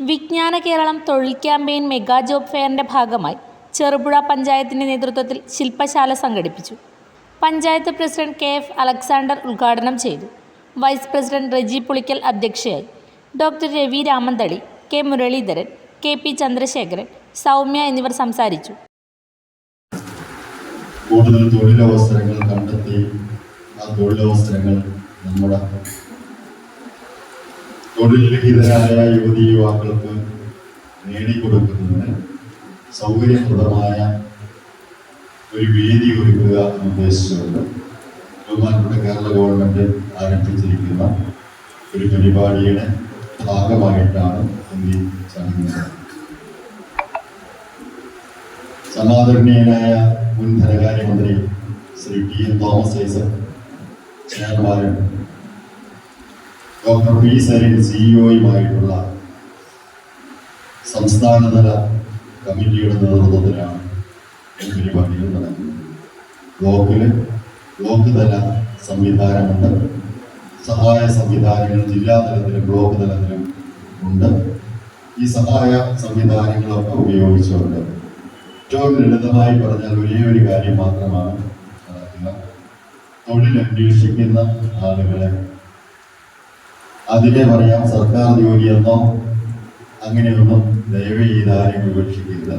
വിജ്ഞാന കേരളം തൊഴിൽ campaign mega job ഫെയറിന്റെ ഭാഗമായി ചെറുപുഴ പഞ്ചായത്തിന്റെ നേതൃത്വത്തിൽ ശില്പശാല സംഘടിപ്പിച്ചു. Panchayat president K F Alexander ഉദ്ഘാടനം ചെയ്തു. വൈസ് പ്രസിഡന്റ് റെജി പുളിക്കൽ അധ്യക്ഷയായി. Doctor Ravi Ramanthali K Muraleedharan K P Chandrasekharan Soumya എന്നിവർ സംസാരിച്ചു. കൂടുതൽ തൊഴിലവസരങ്ങൾ കണ്ടെത്തി ആ തൊഴിലവസരങ്ങൾ നമ്മുടെ തൊഴിൽ രഹിതരായ യുവതി യുവാക്കൾക്ക് നേടിക്കൊടുക്കുന്നതിന് സൗകര്യപ്രദമായ ഒരു വേദി ഒരുക്കുക എന്ന് ഉദ്ദേശിച്ചുകൊണ്ട് കേരള ഗവൺമെന്റ് ആരംഭിച്ചിരിക്കുന്ന ഒരു പരിപാടിയുടെ ഭാഗമായിട്ടാണ് ഇന്ത്യ ഈ ചടങ്ങ് സമാദരണീയനായ മുൻ ധനകാര്യമന്ത്രി Shri T N Thomas Isaac ചെയർമാനും ഡോക്ടർ പി സരിൻ സിഇഒയുമായിട്ടുള്ള സംസ്ഥാനതല കമ്മിറ്റിയുടെ നേതൃത്വത്തിലാണ് പരിപാടികൾ നടക്കുന്നത്. ബ്ലോക്കിൽ ബ്ലോക്ക് തല സംവിധാനമുണ്ട്. സഹായ സംവിധാനങ്ങൾ ജില്ലാ തലത്തിലും ബ്ലോക്ക് തലത്തിലും ഉണ്ട്. ഈ സഹായ സംവിധാനങ്ങളൊക്കെ ഉപയോഗിച്ചുകൊണ്ട് ഏറ്റവും ലളിതമായി പറഞ്ഞാൽ ഒരേ ഒരു കാര്യം മാത്രമാണ് തൊഴിൽ അന്വേഷിക്കുന്ന ആളുകളെ അതിനെ പറയാം സർക്കാർ ജോലിയെന്നോ അങ്ങനെയൊന്നും ദയവ് ചെയ്ത് ആരും വിവക്ഷിക്കരുത്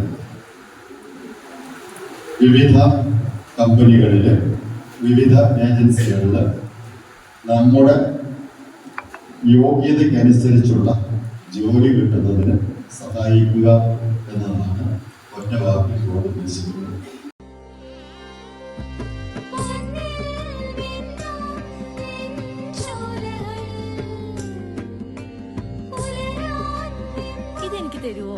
വിവിധ കമ്പനികളിൽ വിവിധ ഏജൻസികളിൽ നമ്മുടെ യോഗ്യതയ്ക്കനുസരിച്ചുള്ള ജോലി കിട്ടുന്നതിന് സഹായിക്കുക എന്നതാണ് വാക്കിൽ കൊണ്ട് ഉദ്ദേശിക്കുന്നത് ഇതെനിക്ക് തരുവോ?